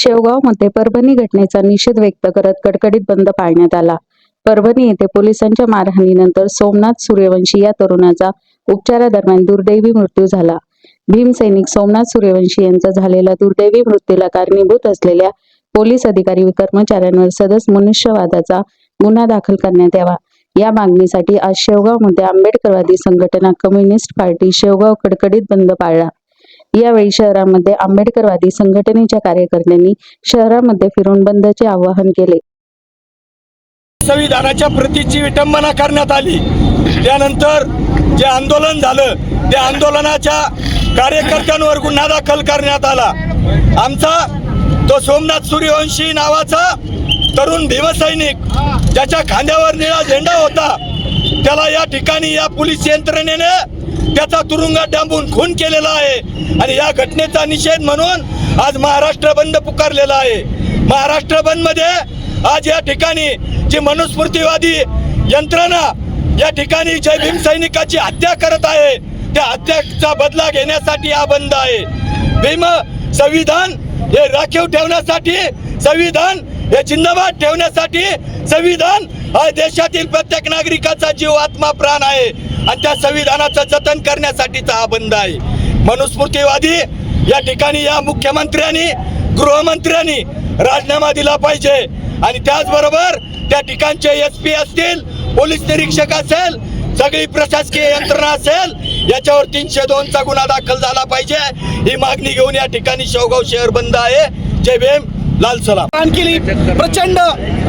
शेवगावमध्ये परभणी घटनेचा निषेध व्यक्त करत कडकडीत बंद पाळण्यात आला. परभणी येथे पोलिसांच्या मारहाणीनंतर सोमनाथ सूर्यवंशी या तरुणाचा उपचारादरम्यान दुर्दैवी मृत्यू झाला. भीमसैनिक सोमनाथ सूर्यवंशी यांचा झालेला दुर्दैवी मृत्यूला कारणीभूत असलेल्या पोलीस अधिकारी व कर्मचाऱ्यांवर सदस मनुष्यवादाचा गुन्हा दाखल करण्यात यावा. या मागणीसाठी आज शेवगावमध्ये आंबेडकरवादी संघटना कम्युनिस्ट पार्टी शेवगाव कडकडीत बंद पाळला. यावेळी शहरामध्ये आंबेडकरवादी संघटनेच्या कार्यकर्त्यांनी शहरामध्ये फिरून बंदचे आवाहन केले. संविधानाच्या प्रतीची विटंबना करण्यात आली. त्यानंतर जे आंदोलन झालं त्या आंदोलनाच्या कार्यकर्त्यांवर गुन्हा दाखल करण्यात आला. आमचा तो सोमनाथ सूर्यवंशी नावाचा तरुण भीमसैनिक ज्याच्या खांद्यावर निळा झेंडा होता त्याला या ठिकाणी या पोलीस यंत्रणेने त्याचा तुरुंगात डांबून खून केलेला आहे. आणि या घटनेचा निषेध म्हणून आज महाराष्ट्र बंद पुकारलेला आहे. महाराष्ट्र बंदमध्ये आज या ठिकाणी जी मनुस्मृतीवादी यंत्रणा या ठिकाणी जय भीम सैनिकाची हत्या करत आहे त्या हत्याचा बदला घेण्यासाठी हा बंद आहे. भीम संविधान हे राखीव ठेवण्यासाठी संविधान हे जिंदाबाद ठेवण्यासाठी संविधान हा देशातील प्रत्येक नागरिकाचा जीव आत्मा प्राण आहे. आणि त्या संविधानाचं जतन करण्यासाठीचा हा बंद आहे. मनुस्मृतीवादी या ठिकाणी या मुख्यमंत्र्यांनी गृहमंत्र्यांनी राजीनामा दिला पाहिजे. आणि त्याचबरोबर त्या ठिकाणचे एस पी असतील पोलीस निरीक्षक असेल सगळी प्रशासकीय यंत्रणा असेल याच्यावर तीनशे दोनचा गुन्हा दाखल झाला पाहिजे. ही मागणी घेऊन या ठिकाणी शेवगाव शहर बंद आहे. जय भीम. लाल सलाम. आणखी केली. प्रचंड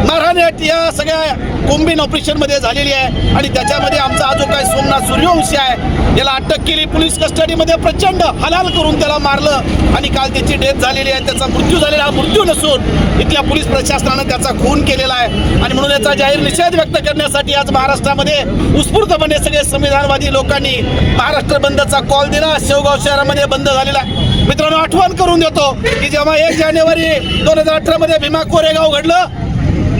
मारहाण या सगळ्या कोम्बिन ऑपरेशनमध्ये झालेली आहे. आणि त्याच्यामध्ये आमचा जो काय सोमनाथ सूर्यवंशी आहे. याला अटक केली. पोलीस कस्टडीमध्ये प्रचंड हलाल करून त्याला मारलं. आणि काल त्याची डेथ झालेली आहे. त्याचा मृत्यू झालेला हा मृत्यू नसून इथल्या पोलीस प्रशासनानं त्याचा खून केलेला आहे. आणि म्हणून याचा जाहीर निषेध व्यक्त करण्यासाठी आज महाराष्ट्रामध्ये उत्स्फूर्तपणे सगळे संविधानवादी लोकांनी महाराष्ट्र बंदचा कॉल दिला. शेवगाव शहरामध्ये बंद झालेला आहे. मित्रांनो आठवण करून देतो की जेव्हा एक जानेवारी दोन हजार अठरा मध्ये भीमा कोरेगाव घडलं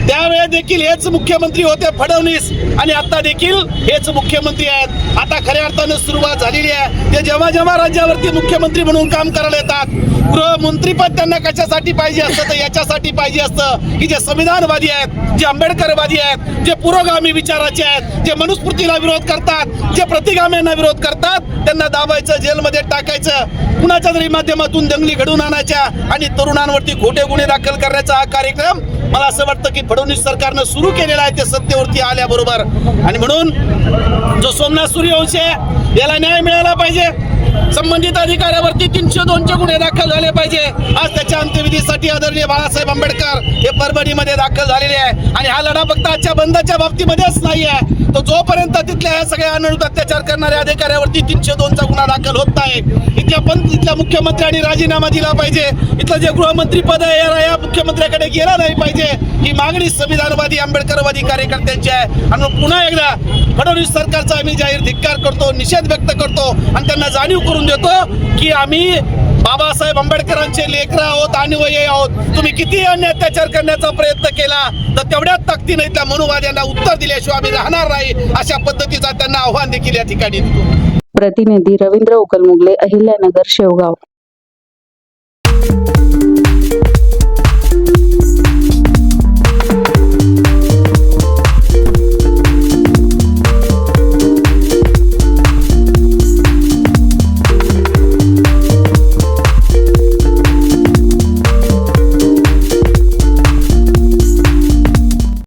त्यावेळेस देखील हेच मुख्यमंत्री होते फडणवीस. आणि आता देखील हेच मुख्यमंत्री आहेत. आता खऱ्या अर्थानं सुरुवात झालेली आहे. ते जेव्हा जेव्हा राज्यावरती मुख्यमंत्री म्हणून काम करायला येतात गृहमंत्रीपद त्यांना कशासाठी पाहिजे असतं तर याच्यासाठी पाहिजे असतं की जे संविधानवादी आहेत जे आंबेडकरवादी आहेत जे पुरोगामी विचाराचे आहेत जे मनुस्मृतीला विरोध करतात जे प्रतिगाम्यांना विरोध करतात त्यांना दाबायचं जेलमध्ये टाकायचं कुणाच्या तरी माध्यमातून दंगली घडवून आणायच्या आणि तरुणांवरती खोटे गुन्हे दाखल करण्याचा हा कार्यक्रम मला असं वाटतं की फडणवीस सरकारनं सुरू केलेलं आहे ते सत्तेवरती आल्याबरोबर. आणि म्हणून जो सोमनाथ सूर्यवंशी आहे याला न्याय मिळाला पाहिजे. संबंधित अधिकाऱ्यावरती तीनशे दोनचे गुन्हे दाखल झाले पाहिजे. आज त्याच्या अंत्यविधीसाठी आदरणीय बाळासाहेब आंबेडकर हे परभणीमध्ये दाखल झालेले आहे. आणि हा लढा फक्त आजच्या बंदच्या बाबतीमध्येच नाही आहे. तो जोपर्यंत तिथल्या ह्या सगळ्या अनधिकृत अत्याचार करणाऱ्या अधिकाऱ्यावरती तीनशे दोनचा गुन्हा दाखल होत नाही इथल्या पण इथल्या मुख्यमंत्र्यांनी राजीनामा दिला पाहिजे. इथलं जे गृहमंत्री पद आहे या मुख्यमंत्र्याकडे गेला नाही पाहिजे. ही मागणी संविधानवादी आंबेडकरवादी कार्यकर्त्यांची आहे. आणि पुन्हा एकदा फडणवीस सरकारचा आम्ही जाहीर धिक्कार करतो निषेध व्यक्त करतो आणि त्यांना जाणीव करून देतो की आम्ही बाबासाहेब आंबेडकरांचे लेकर आहोत आणि वय आहोत. तुम्ही किती अन्य अत्याचार करण्याचा प्रयत्न केला तर तेवढ्याच ताकदीने त्या मनुवाद्यांना उत्तर दिल्याशिवाय आम्ही राहणार नाही अशा पद्धतीचा त्यांना आव्हान देखील या ठिकाणी प्रतिनिधी रवींद्र उकलमुगले अहिल्यानगर शेवगाव.